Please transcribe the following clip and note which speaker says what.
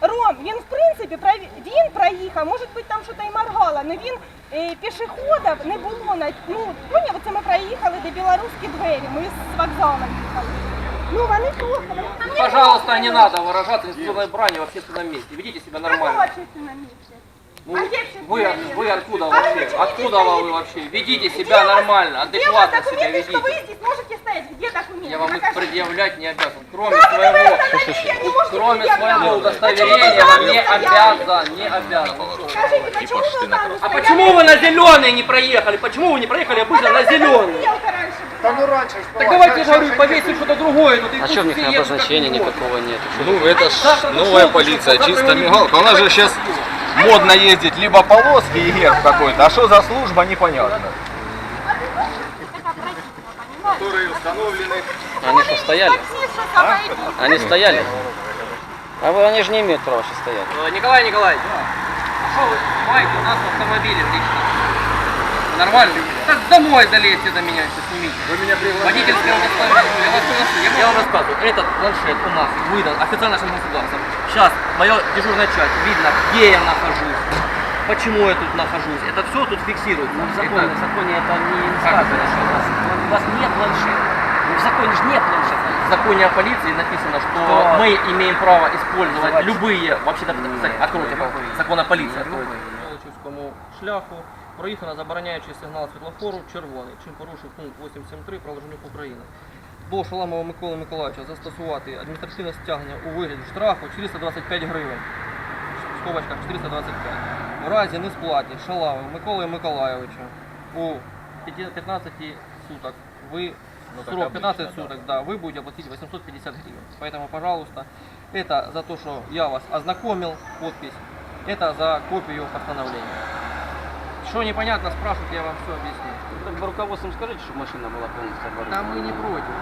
Speaker 1: Ром, він в принципі праві- він проїхав, може бути там щось і моргало, але він е, пішоходів не було на ну поняв, це ми проїхали до білоруські двері. Ми з вокзалу їхали. Ну вони просто вони там ні
Speaker 2: Пожалуйста,
Speaker 1: одного
Speaker 2: не
Speaker 1: було.
Speaker 2: надо выражаться нецензурной бранью в общественном месте. Ведите себя нормально.
Speaker 1: Какого общественного месте?
Speaker 2: Ну,
Speaker 1: А где общественное
Speaker 2: вы,
Speaker 1: место?
Speaker 2: вы откуда
Speaker 1: А вы
Speaker 2: вообще?
Speaker 1: почему здесь
Speaker 2: Откуда вы
Speaker 1: стоите?
Speaker 2: вообще? Ведите
Speaker 1: Где
Speaker 2: себя
Speaker 1: у вас-
Speaker 2: нормально,
Speaker 1: Где у вас
Speaker 2: адекватно себя
Speaker 1: документы, что вы
Speaker 2: ведите.
Speaker 1: здесь можете стоять? Где документы?
Speaker 2: я вам их предъявлять не обязан. Кроме своего, кроме своего удостоверения вам не обязан, не обязан. А почему вы на зеленый не проехали? Почему вы не проехали обычно на зеленый?
Speaker 3: Да ну раньше
Speaker 2: Так давайте, я говорю, повесим что-то другое. И
Speaker 4: А что в них обозначения никакого нет?
Speaker 5: Ну, это ж новая полиция, чисто мигалка. У нас же сейчас модно ездить либо полоски и герб какой-то, а что за служба, непонятно. Которые установлены...
Speaker 4: Они что, стояли?
Speaker 1: Самое
Speaker 4: Они стояли? А вы, они же не имеют права сейчас стоять.
Speaker 2: Э, Николай Николаевич, а что вы у нас в автомобиле? Вы Нормально? Так домой залезьте до меня, если снимите.
Speaker 5: Вы меня пригласили?
Speaker 2: Водительское удостоверение. Я вас приглашу. Я, я вам рассказываю. Этот планшет у нас выдан официально нашим государством. Сейчас моя дежурная часть видно, где я нахожусь, почему я тут нахожусь. Это все тут фиксируется.
Speaker 4: Ну, в законе,
Speaker 2: Это-
Speaker 4: в законе это не
Speaker 2: Как
Speaker 4: сказано,
Speaker 2: это?
Speaker 4: что у вас, у вас нет планшета. Ну, в законе же нет планшета.
Speaker 2: В законе о полиции написано, что
Speaker 4: Что?
Speaker 2: мы имеем право использовать
Speaker 4: Давайте.
Speaker 2: любые, вообще-то, кстати, откройте,
Speaker 4: Любые.
Speaker 2: закон о полиции откройте. Мелочівському шляху проїхано забороняючий сигнал світлофору червоний, чим порушив пункт 873 про Ложенюк України. До Шаламова Миколи Миколаївича застосувати адміністративне стягнення у вигляді штрафу 425 гривень. В скобочках 425. У разі несплаті Шаламова Миколи Миколаївича у 15 суток вы
Speaker 5: Ну, как
Speaker 2: срок 15
Speaker 5: обычно, да.
Speaker 2: суток, да, вы будете платить 850 гривен. Поэтому, пожалуйста, это за то, что я вас ознакомил, подпись, это за копию постановления. Что непонятно, спрашивайте, я вам все объясню.
Speaker 4: Так бы руководством скажите, чтобы машина была полностью
Speaker 2: Да
Speaker 4: оборудована.
Speaker 2: мы не против.